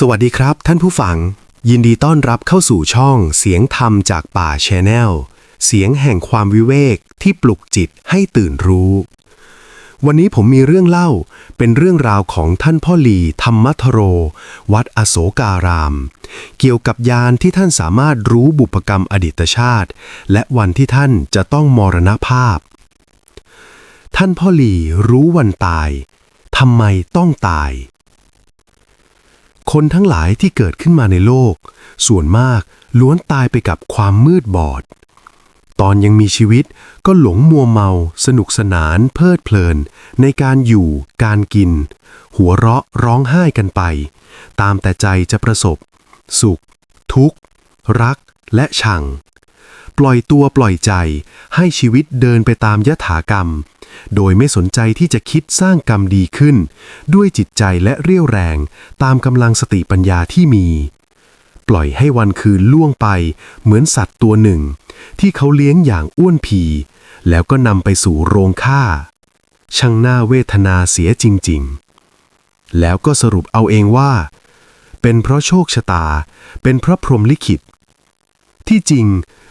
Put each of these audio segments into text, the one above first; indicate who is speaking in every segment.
Speaker 1: สวัสดีครับ ท่านผู้ฟัง ยินดีต้อนรับเข้าสู่ช่องเสียงธรรมจากป่าแชนแนลเสียงแห่งความวิเวกที่ปลุกจิตให้ตื่นรู้ วันนี้ผมมีเรื่องเล่าเป็นเรื่องราวของท่านพ่อหลีธรรมัทโร วัดอโศการาม เกี่ยวกับยานที่ท่านสามารถรู้บุพกรรมอดีตชาติ และวันที่ท่านจะต้องมรณภาพ ท่านพ่อหลีรู้วันตายทำไมต้องตาย คนทั้งหลายที่เกิดขึ้นมาในโลก ส่วนมากล้วนตายไปกับความมืดบอด ตอนยังมีชีวิตก็หลงมัวเมา สนุกสนานเพลิดเพลิน ในการอยู่ การกิน หัวเราะร้องไห้กันไป ตามแต่ใจจะประสบ สุข ทุกข์ รักและชัง ปล่อยตัวปล่อยใจให้ชีวิตเดินไปตามยถากรรม โดยไม่สนใจที่จะคิดสร้างกรรมดีขึ้น ด้วยจิตใจและเรี่ยวแรง ตามกำลังสติปัญญาที่มี ปล่อยให้วันคืนล่วงไป เหมือนสัตว์ตัวหนึ่ง ที่เขาเลี้ยงอย่างอ้วนผีแล้วก็นำไปสู่โรงฆ่า ช่างน่าเวทนาเสียจริง ๆ แล้วก็สรุปเอาเองว่า เป็นเพราะโชคชะตา เป็นเพราะพรหมลิขิต ที่จริง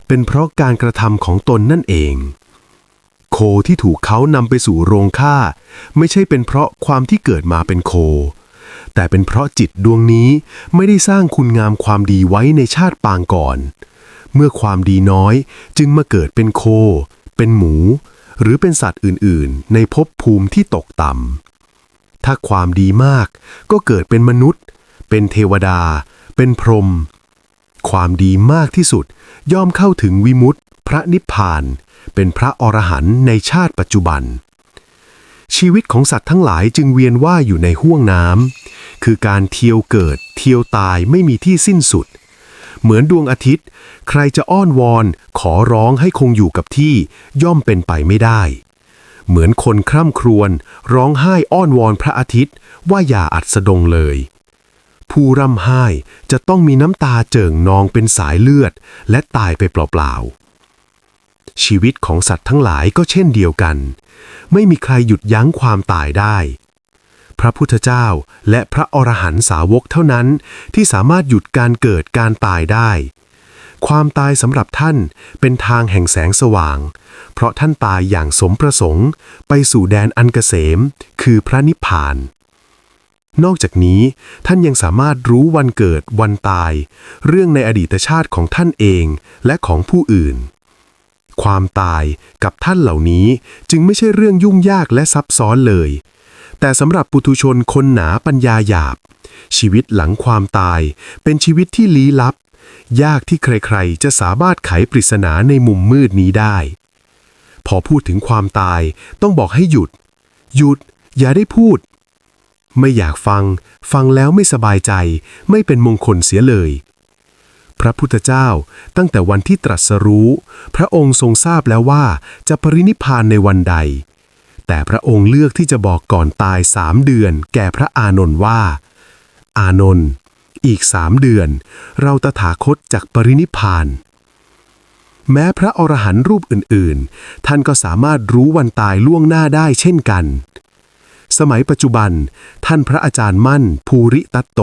Speaker 1: เป็นเพราะการกระทำของตนนั่นเอง โคที่ถูกเขานำไปสู่โรงฆ่า ไม่ใช่เป็นเพราะความที่เกิดมาเป็นโค แต่เป็นเพราะจิตดวงนี้ไม่ได้สร้างคุณงามความดีไว้ในชาติปางก่อน เมื่อความดีน้อยจึงมาเกิดเป็นโค เป็นหมู หรือเป็นสัตว์อื่นๆ ในภพภูมิที่ตกต่ำถ้าความดีมากก็เกิดเป็นมนุษย์ เป็นเทวดา เป็นพรหมความดีมากที่สุดย่อมเข้าถึงวิมุตติ พระนิพพาน เป็นพระอรหันต์ในชาติปัจจุบัน ชีวิตของสัตว์ทั้งหลายจึงเวียนว่ายอยู่ในห้วงน้ำคือการเที่ยวเกิด เที่ยวตายไม่มีที่สิ้นสุด เหมือนดวงอาทิตย์ ใครจะอ้อนวอน ขอร้องให้คงอยู่กับที่ย่อมเป็นไปไม่ได้ เหมือนคนคร่ำครวญร้องไห้อ้อนวอนพระอาทิตย์ว่าอย่าอัดสดงเลยผู้ร่ำไห้จะต้องมีน้ำตาเจิ่งนองเป็นสายเลือด และตายไปเปล่าๆ ชีวิตของสัตว์ทั้งหลายก็เช่นเดียวกัน ไม่มีใครหยุดยั้งความตายได้ พระพุทธเจ้าและพระอรหันตสาวกเท่านั้นที่สามารถหยุดการเกิดการตายได้ ความตายสำหรับท่านเป็นทางแห่งแสงสว่าง เพราะท่านตายอย่างสมประสงค์ ไปสู่แดนอันเกษม คือพระนิพพานนอกจากนี้ท่านยังสามารถรู้วันเกิดวันตาย เรื่องในอดีตชาติของท่านเองและของผู้อื่น ความตายกับท่านเหล่านี้จึงไม่ใช่เรื่องยุ่งยากและซับซ้อนเลย แต่สำหรับปุถุชนคนหนาปัญญาหยาบ ชีวิตหลังความตายเป็นชีวิตที่ลี้ลับ ยากที่ใครๆ จะสามารถไขปริศนาในมุมมืดนี้ได้ พอพูดถึงความตายต้องบอกให้หยุด หยุด อย่าได้พูด ไม่อยากฟัง ฟังแล้วไม่สบายใจ ไม่เป็นมงคลเสียเลย พระพุทธเจ้า ตั้งแต่วันที่ตรัสรู้ พระองค์ทรงทราบแล้วว่าจะปรินิพานในวันใด แต่พระองค์เลือกที่จะบอกก่อนตายสามเดือน แก่พระอานนท์ว่า อานนท์อีกสามเดือน เราตถาคตจากปรินิพพาน แม้พระอรหันต์รูปอื่นๆ ท่านก็สามารถรู้วันตายล่วงหน้าได้เช่นกัน สมัยปัจจุบัน ท่านพระอาจารย์มั่นภูริตัตโต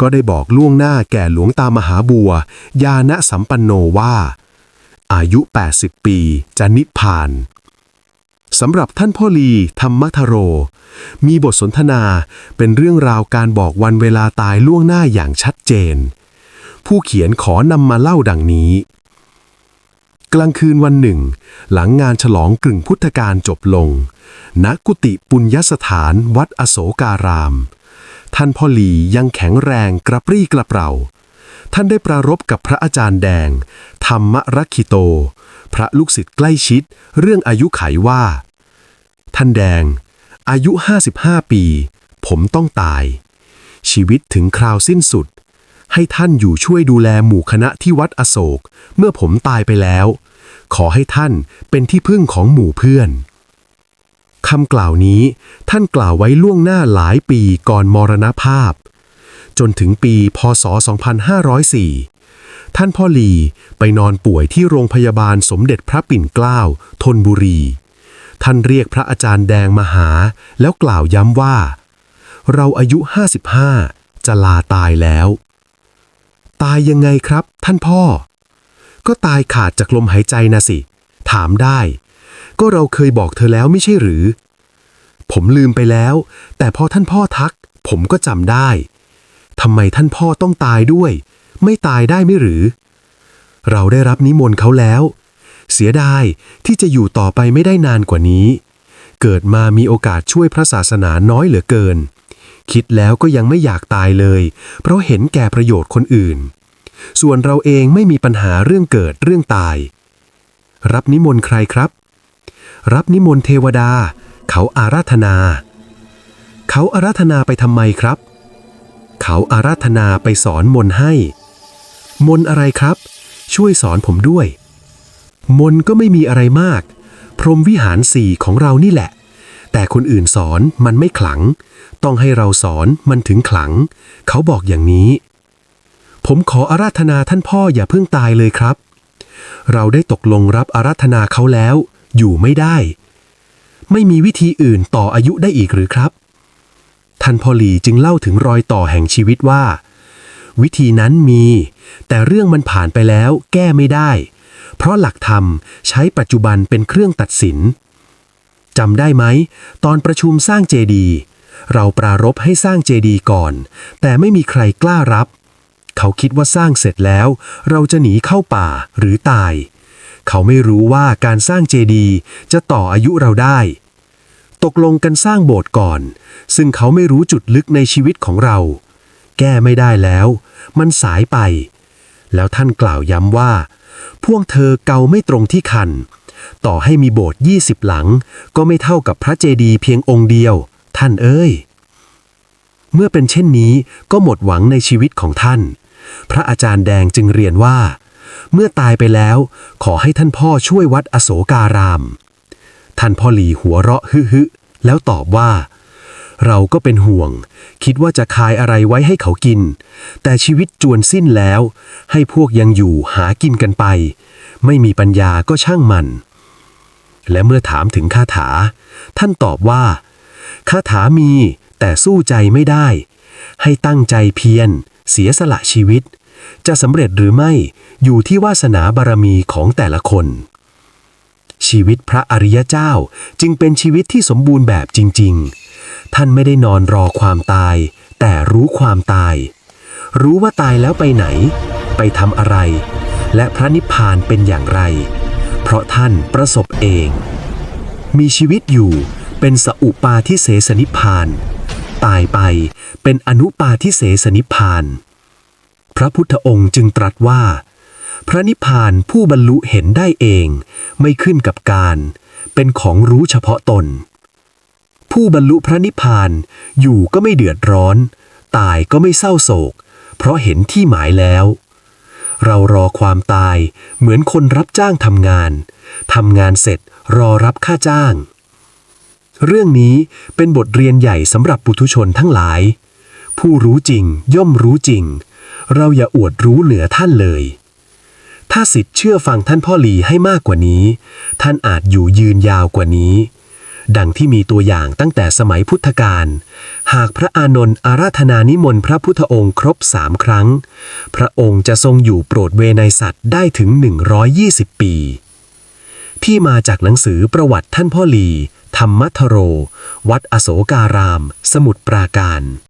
Speaker 1: ก็ได้บอกล่วงหน้าแก่หลวงตามหาบัว ญาณสัมปันโนว่า อายุ 80 ปีจะนิพพานสำหรับท่านพ่อลีธรรมทโร มีบทสนทนาเป็นเรื่องราวการบอกวันเวลาตายล่วงหน้าอย่างชัดเจน ผู้เขียนขอนำมาเล่าดังนี้ กลางคืนวันหนึ่ง หลังงานฉลองกึ่งพุทธกาลจบลง ณกุฏิปุญญสถานวัดอโศการาม ท่านพ่อหลียังแข็งแรงกระปรี้กระเปร่า ท่านได้ปรารบกับพระอาจารย์แดง ธรรมรักขิโต พระลูกศิษย์ใกล้ชิด เรื่องอายุไขว่า ท่านแดง อายุ 55 ปี ผมต้องตาย ชีวิตถึงคราวสิ้นสุด ให้ท่านอยู่ช่วยดูแลหมู่คณะที่วัดอโศก เมื่อผมตายไปแล้ว ขอให้ท่านเป็นที่พึ่งของหมู่เพื่อน คำกล่าวนี้ท่านกล่าวไว้ล่วงหน้าหลายปีก่อนมรณภาพ จนถึงปีพศ 2504 ท่านพ่อหลีไปนอนป่วยที่โรงพยาบาลสมเด็จพระปิ่นเกล้าธนบุรี ท่านเรียกพระอาจารย์แดงมาหา แล้วกล่าวย้ำว่า เราอายุ 55 จะลาตายแล้ว ตายยังไงครับ ท่านพ่อ ก็ตายขาดจากลมหายใจนะสิ ถามได้ ก็เราเคยบอกเธอแล้วไม่ใช่หรือ ผมลืมไปแล้ว แต่พอท่านพ่อทัก ผมก็จำได้ทำไมท่านพ่อต้องตายด้วย ไม่ตายได้ไม่หรือ เราได้รับนิมนต์เขาแล้ว เสียดายที่จะอยู่ต่อไปไม่ได้นานกว่านี้ เกิดมามีโอกาสช่วยพระศาสนาน้อยเหลือเกิน คิดแล้วก็ยังไม่อยากตายเลย เพราะเห็นแก่ประโยชน์คนอื่น ส่วนเราเองไม่มีปัญหาเรื่องเกิดเรื่องตาย รับนิมนต์ใครครับ รับนิมนต์เทวดา เขาอาราธนา เขาอาราธนาไปทำไมครับ เขาอาราธนาไปสอนมนให้ มนอะไรครับ ช่วยสอนผมด้วย มนก็ไม่มีอะไรมาก พรหมวิหารสี่ของเรานี่แหละ แต่คนอื่นสอนมันไม่ขลัง ต้องให้เราสอนมันถึงขลัง เขาบอกอย่างนี้ ผมขออาราธนาท่านพ่ออย่าเพิ่งตายเลยครับเราได้ตกลงรับอาราธนาเขาแล้ว อยู่ไม่ได้ ไม่มีวิธีอื่นต่ออายุได้อีกหรือครับท่านพอลีจึงเล่าถึงรอยต่อแห่งชีวิตว่า วิธีนั้นมี แต่เรื่องมันผ่านไปแล้วแก้ไม่ได้ เพราะหลักธรรมใช้ปัจจุบันเป็นเครื่องตัดสินจำได้ไหม ตอนประชุมสร้างเจดี เราปรารภให้สร้างเจดีก่อน แต่ไม่มีใครกล้ารับ เขาคิดว่าสร้างเสร็จแล้ว เราจะหนีเข้าป่าหรือตาย เขาไม่รู้ว่าการสร้างเจดีย์จะต่ออายุเราได้ ตกลงกันสร้างโบสถ์ก่อน ซึ่งเขาไม่รู้จุดลึกในชีวิตของเรา แก้ไม่ได้แล้ว มันสายไป แล้วท่านกล่าวย้ำว่า พวกเธอเกาไม่ตรงที่คัน ต่อให้มีโบสถ์ยี่สิบหลัง ก็ไม่เท่ากับพระเจดีย์เพียงองค์เดียว ท่านเอ้ย เมื่อเป็นเช่นนี้ก็หมดหวังในชีวิตของท่าน พระอาจารย์แดงจึงเรียนว่า เมื่อตายไปแล้ว ขอให้ท่านพ่อช่วยวัดอโศการาม ท่านพ่อหลีหัวเราะฮึฮึแล้วตอบว่า เราก็เป็นห่วง คิดว่าจะคายอะไรไว้ให้เขากิน แต่ชีวิตจวนสิ้นแล้ว ให้พวกยังอยู่หากินกันไป ไม่มีปัญญาก็ช่างมัน และเมื่อถามถึงคาถา ท่านตอบว่าคาถามีแต่สู้ใจไม่ได้ ให้ตั้งใจเพียรเสียสละชีวิต จะสำเร็จหรือไม่อยู่ที่วาสนาบารมีของแต่ละคน ชีวิตพระอริยเจ้าจึงเป็นชีวิตที่สมบูรณ์แบบจริง ๆ ท่านไม่ได้นอนรอความตาย แต่รู้ความตาย รู้ว่าตายแล้วไปไหน ไปทำอะไร และพระนิพพานเป็นอย่างไร เพราะท่านประสบเอง มีชีวิตอยู่เป็นสอุปาทิเสสนิพพาน ตายไปเป็นอนุปาทิเสสนิพพาน พระพุทธองค์จึงตรัสว่า พระนิพพานผู้บรรลุเห็นได้เอง ไม่ขึ้นกับการ เป็นของรู้เฉพาะตน ผู้บรรลุพระนิพพานอยู่ก็ไม่เดือดร้อน ตายก็ไม่เศร้าโศก เพราะเห็นที่หมายแล้ว เรารอความตายเหมือนคนรับจ้างทำงานทำงานเสร็จรอรับค่าจ้าง เรื่องนี้เป็นบทเรียนใหญ่สำหรับปุถุชนทั้งหลาย ผู้รู้จริงย่อมรู้จริง เราอย่าอวดรู้เหนือท่านเลย ถ้าสิทธิ์เชื่อฟังท่านพ่อหลีให้มากกว่านี้ ท่านอาจอยู่ยืนยาวกว่านี้ ดังที่มีตัวอย่างตั้งแต่สมัยพุทธกาล หากพระอานนท์อาราธนานิมนต์พระพุทธองค์ครบสามครั้ง พระองค์จะทรงอยู่โปรดเวไนสัตว์ได้ถึง 120 ปี ที่มาจากหนังสือประวัติท่านพ่อหลีธรรมัทโร วัดอโศการาม สมุทรปราการ